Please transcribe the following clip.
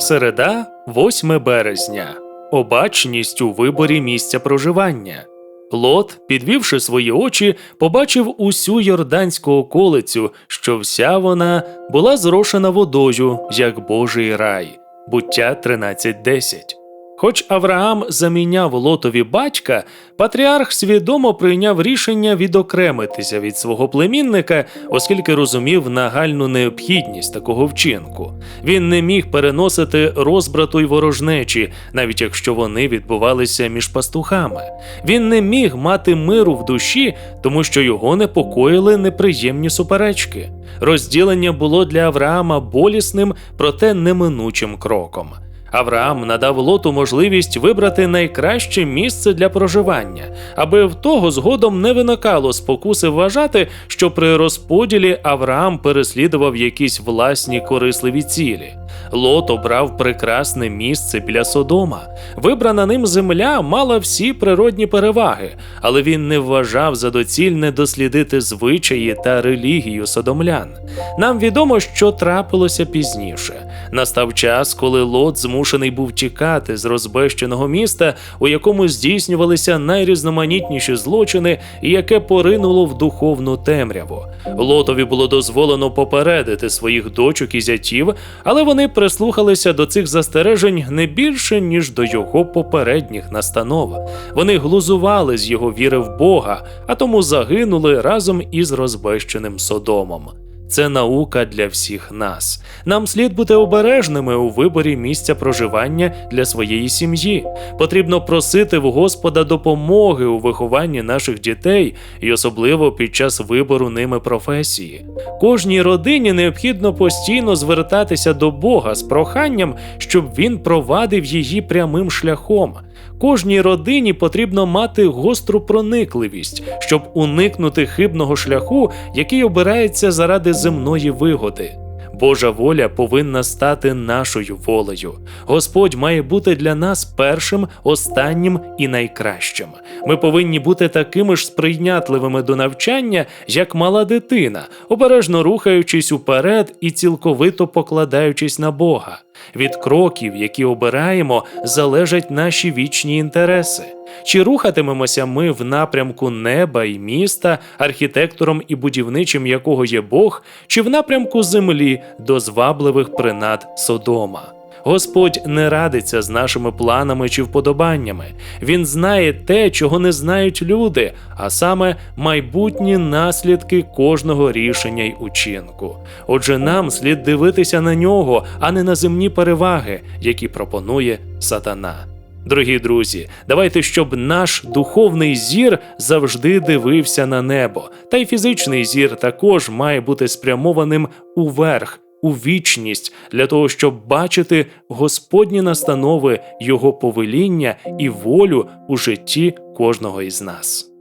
Середа, 8 березня. Обачність у виборі місця проживання. Лот, підвівши свої очі, побачив усю йорданську околицю, що вся вона була зрошена водою, як Божий рай. Буття 13.10. Хоч Авраам заміняв Лотові батька, патріарх свідомо прийняв рішення відокремитися від свого племінника, оскільки розумів нагальну необхідність такого вчинку. Він не міг переносити розбрату й ворожнечі, навіть якщо вони відбувалися між пастухами. Він не міг мати миру в душі, тому що його непокоїли неприємні суперечки. Розділення було для Авраама болісним, проте неминучим кроком. Авраам надав Лоту можливість вибрати найкраще місце для проживання, аби в того згодом не виникало спокуси вважати, що при розподілі Авраам переслідував якісь власні корисливі цілі. Лот обрав прекрасне місце біля Содома. Вибрана ним земля мала всі природні переваги, але він не вважав за доцільне дослідити звичаї та релігію содомлян. Нам відомо, що трапилося пізніше. Настав час, коли Лот змушений був тікати з розбещеного міста, у якому здійснювалися найрізноманітніші злочини, і яке поринуло в духовну темряву. Лотові було дозволено попередити своїх дочок і зятів, але вони прислухалися до цих застережень не більше, ніж до його попередніх настанов. Вони глузували з його віри в Бога, а тому загинули разом із розбещеним Содомом. Це наука для всіх нас. Нам слід бути обережними у виборі місця проживання для своєї сім'ї. Потрібно просити в Господа допомоги у вихованні наших дітей і особливо під час вибору ними професії. Кожній родині необхідно постійно звертатися до Бога з проханням, щоб він провадив її прямим шляхом. Кожній родині потрібно мати гостру проникливість, щоб уникнути хибного шляху, який обирається заради земної вигоди. Божа воля повинна стати нашою волею. Господь має бути для нас першим, останнім і найкращим. Ми повинні бути такими ж сприйнятливими до навчання, як мала дитина, обережно рухаючись уперед і цілковито покладаючись на Бога. Від кроків, які обираємо, залежать наші вічні інтереси. Чи рухатимемося ми в напрямку неба і міста, архітектором і будівничим якого є Бог, чи в напрямку землі до звабливих принад Содома? Господь не радиться з нашими планами чи вподобаннями. Він знає те, чого не знають люди, а саме майбутні наслідки кожного рішення й учинку. Отже, нам слід дивитися на нього, а не на земні переваги, які пропонує сатана. Дорогі друзі, давайте, щоб наш духовний зір завжди дивився на небо, та й фізичний зір також має бути спрямованим уверх, у вічність, для того, щоб бачити Господні настанови, Його повеління і волю у житті кожного із нас.